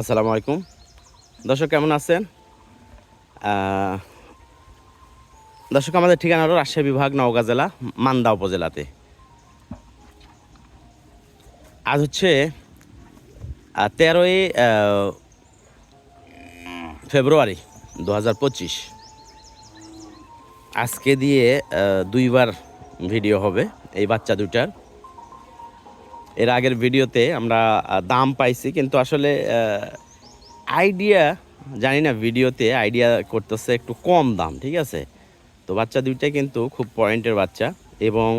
আসসালামু আলাইকুম। দর্শক কেমন আছেন? দর্শক, আমাদের ঠিকানা হলো রাজশাহী বিভাগ, নওগাঁ জেলা, মান্দা উপজেলাতে। আজ হচ্ছে তেরোই ফেব্রুয়ারি দু হাজার পঁচিশ। আজকে দিয়ে দুইবার ভিডিও হবে, এই বাচ্চা দুটার এর আগের ভিডিওতে আমরা দাম পাইছি, কিন্তু আসলে আইডিয়া জানি না ভিডিওতে আইডিয়া করতেছে একটু কম দাম, ঠিক আছে? তো বাচ্চা দুইটাই কিন্তু খুব পয়েন্টের বাচ্চা এবং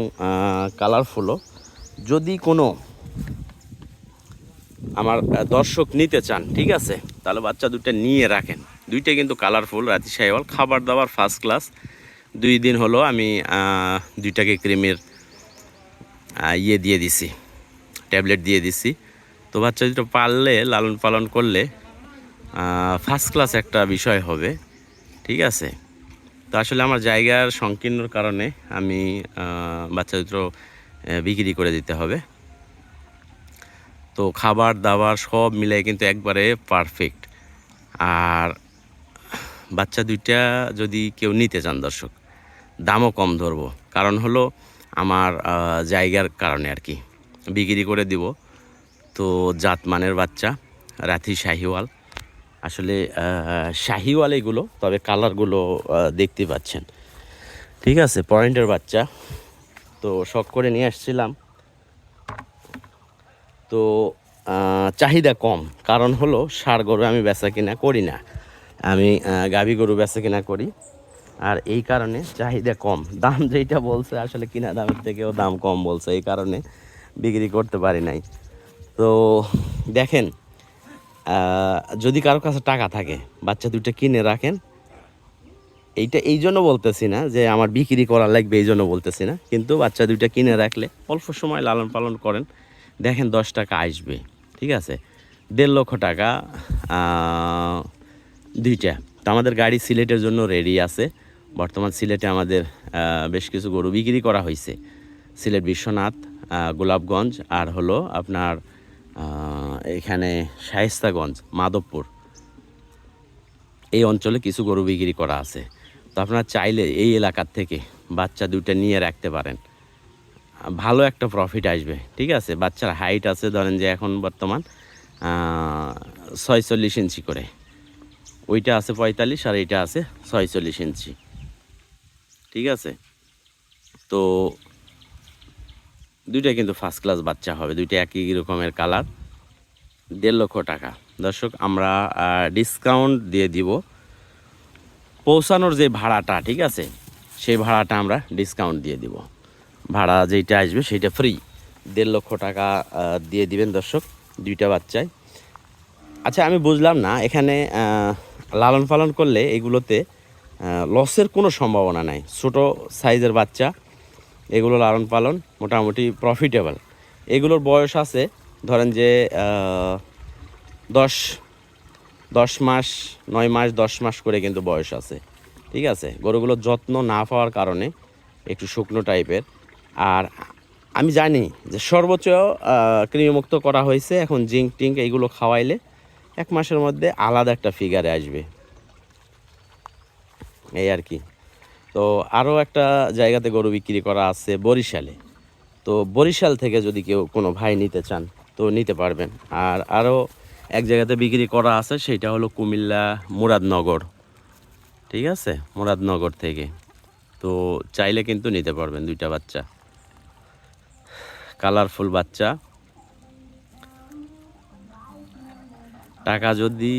কালারফুলও যদি কোনো আমার দর্শক নিতে চান, ঠিক আছে? তাহলে বাচ্চা দুটো নিয়ে রাখেন। দুইটাই কিন্তু কালারফুল রাতি সাইওয়াল খাবার দাবার ফার্স্ট ক্লাস দুই দিন হলো আমি দুইটাকে ক্রিমের ইয়ে দিয়ে দিছি। ট্যাবলেট দিয়ে দিছি। তো বাচ্চা দুটো পাললে, লালন পালন করলে ফার্স্ট ক্লাস একটা বিষয় হবে। ঠিক আছে? তো আসলে আমার জায়গার সংকীর্ণর কারণে আমি বাচ্চা দুটো বিক্রি করে দিতে হবে। তো খাবার, দাবার সব মিলাই কিন্তু একবারে পারফেক্ট আর বাচ্চা দুইটা যদি কেউ নিতে চান দর্শক, দামও কম ধরবো। কারণ হলো আমার জায়গার কারণে আর কি। বিক্রি করে দিব। তো জাতমানের বাচ্চা, রাথি শাহিওয়াল। আসলে শাহিওয়াল এগুলো, তবে কালারগুলো দেখতে পাচ্ছেন। ঠিক আছে, পয়েন্টের বাচ্চা। তো শখ করে নিয়ে আসছিলাম। তো চাহিদা কম। কারণ হলো, সার গরু আমি বেচা কিনা করি না। আমি গাভী গরু বেচা কিনা করি। আর এই কারণে চাহিদা কম। দাম যেইটা বলছে, আসলে কিনা দামের থেকেও দাম কম বলছে। এই কারণে বিক্রি করতে পারি নাই। তো দেখেন যদি কারও কাছে টাকা থাকে, বাচ্চা দুটো কিনে রাখেন, এইটা এই জন্য বলতেছি না যে আমার বিক্রি করা লাগবে এই জন্য বলতেছি না। কিন্তু বাচ্চা দুইটা কিনে রাখলে অল্প সময় লালন পালন করেন, দেখেন দশ টাকা আসবে, ঠিক আছে? দেড় লক্ষ টাকা দুইটা। তো আমাদের গাড়ি সিলেটের জন্য রেডি আছে। বর্তমান সিলেটে আমাদের বেশ কিছু গরু বিক্রি করা হয়েছে সিলেট বিশ্বনাথ গোলাপগঞ্জ আর হলো আপনার এখানে শায়েস্তাগঞ্জ, মাধবপুর। এই অঞ্চলে কিছু গরু বিক্রি করা আছে। তো আপনারা চাইলে এই এলাকার থেকে বাচ্চা দুইটা নিয়ে রাখতে পারেন। ভালো একটা প্রফিট আসবে, ঠিক আছে? বাচ্চার হাইট আছে, ধরেন যে এখন বর্তমান ছয়চল্লিশ ইঞ্চি করে। ওইটা আছে পঁয়তাল্লিশ আর এইটা আছে ছয়চল্লিশ ইঞ্চি। ঠিক আছে? তো দুইটা কিন্তু ফার্স্ট ক্লাস বাচ্চা হবে, দুইটা একই রকমের কালার দেড় লক্ষ টাকা। দর্শক, আমরা ডিসকাউন্ট দিয়ে দিব। পৌঁছানোর যে ভাড়াটা, ঠিক আছে? সেই ভাড়াটা আমরা ডিসকাউন্ট দিয়ে দিব। ভাড়া যেইটা আসবে সেইটা ফ্রি দেড় লক্ষ টাকা দিয়ে দিবেন দর্শক, দুইটা বাচ্চায়। আচ্ছা আমি বুঝলাম না, এখানে লালন পালন করলে এগুলোতে লসের কোনো সম্ভাবনা নাই। ছোট সাইজের বাচ্চা এগুলো লালন পালন মোটামুটি প্রফিটেবল এগুলোর বয়স আছে, ধরেন যে দশ দশ মাস, নয় মাস, দশ মাস করে কিন্তু বয়স আছে। ঠিক আছে? গরুগুলোর যত্ন না পাওয়ার কারণে একটু শুকনো টাইপের। আর আমি জানি যে সর্বোচ্চ কৃমিমুক্ত করা হয়েছে এখন জিঙ্ক টিঙ্ক এইগুলো খাওয়াইলে এক মাসের মধ্যে আলাদা একটা ফিগারে আসবে। এই আর কি। তো আরও একটা জায়গাতে গরু বিক্রি করা আছে বরিশালে। তো বরিশাল থেকে যদি কেউ কোনো ভাই নিতে চান, তো নিতে পারবেন। আর আরও এক জায়গাতে বিক্রি করা আছে, সেটা হলো কুমিল্লা মুরাদনগর। ঠিক আছে? মুরাদনগর থেকে। তো চাইলে কিন্তু নিতে পারবেন দুইটা বাচ্চা। কালারফুল বাচ্চা। টাকা যদি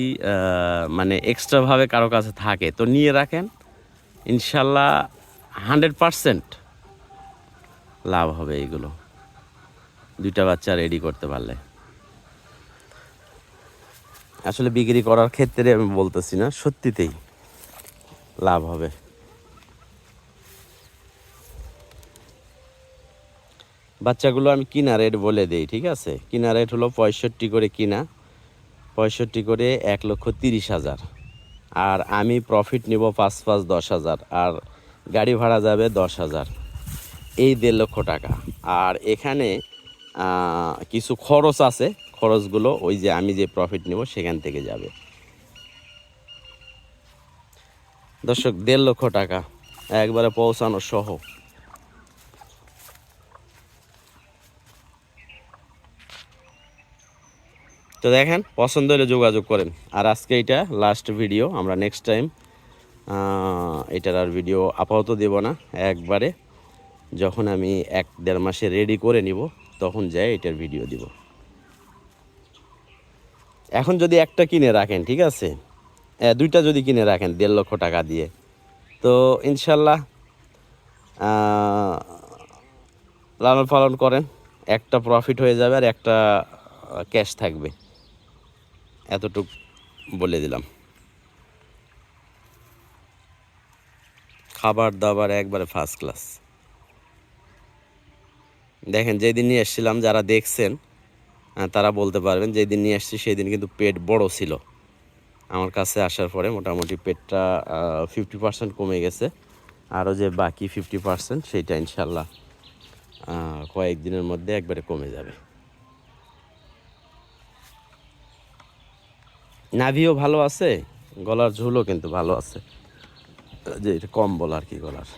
মানে এক্সট্রাভাবে কারও কাছে থাকে, তো নিয়ে রাখেন। ইনশাল্লাহ হান্ড্রেড পারসেন্ট লাভ হবে এইগুলো। দুইটা বাচ্চা রেডি করতে পারলে। আসলে বিক্রি করার ক্ষেত্রে আমি বলতেছি না, সত্যিতেই লাভ হবে। বাচ্চাগুলো আমি কিনা রেট বলে দিই, ঠিক আছে? কিনা রেট হলো পঁয়ষট্টি করে কিনা। পঁয়ষট্টি করে এক লক্ষ তিরিশ হাজার। আর আমি প্রফিট নিব পাঁচ পাঁচ দশ হাজার, আর গাড়ি ভাড়া যাবে দশ হাজার। এই দেড় লক্ষ টাকা। আর এখানে কিছু খরচ আছে, খরচগুলো ওই যে আমি যে প্রফিট নেব সেখান থেকে যাবে। দর্শক, দেড় লক্ষ টাকা। একবারে পৌঁছানো সহ। তো দেখেন, পছন্দ হলে যোগাযোগ করেন। আর আজকে এটা লাস্ট ভিডিও আমরা নেক্সট টাইম এটার আর ভিডিও আপাতত দেব না। একবারে যখন আমি এক দেড় মাসে রেডি করে নিব, তখন যাই এটার ভিডিও দিব। এখন যদি একটা কিনে রাখেন, ঠিক আছে? দুইটা যদি কিনে রাখেন, দেড় লক্ষ টাকা দিয়ে। তো ইনশাল্লাহ লালন পালন করেন, একটা প্রফিট হয়ে যাবে আর একটা ক্যাশ থাকবে। এতটুক বলে দিলাম। খাবার দাবার একবারে ফার্স্ট ক্লাস দেখেন, যেদিন নিয়ে এসেছিলাম, যারা দেখছেন তারা বলতে পারবেন, যেদিন নিয়ে এসেছি সেই দিন কিন্তু পেট বড় ছিল। আমার কাছে আসার পরে মোটামুটি পেটটা ফিফটি পার্সেন্ট কমে গেছে। আরও যে বাকি ফিফটি পার্সেন্ট সেইটা ইনশাল্লাহ কয়েকদিনের মধ্যে একবারে কমে যাবে। নাভিও ভালো আছে গলার ঝুলও কিন্তু ভালো আছে। যে এটা কম্বল আর কি গলার।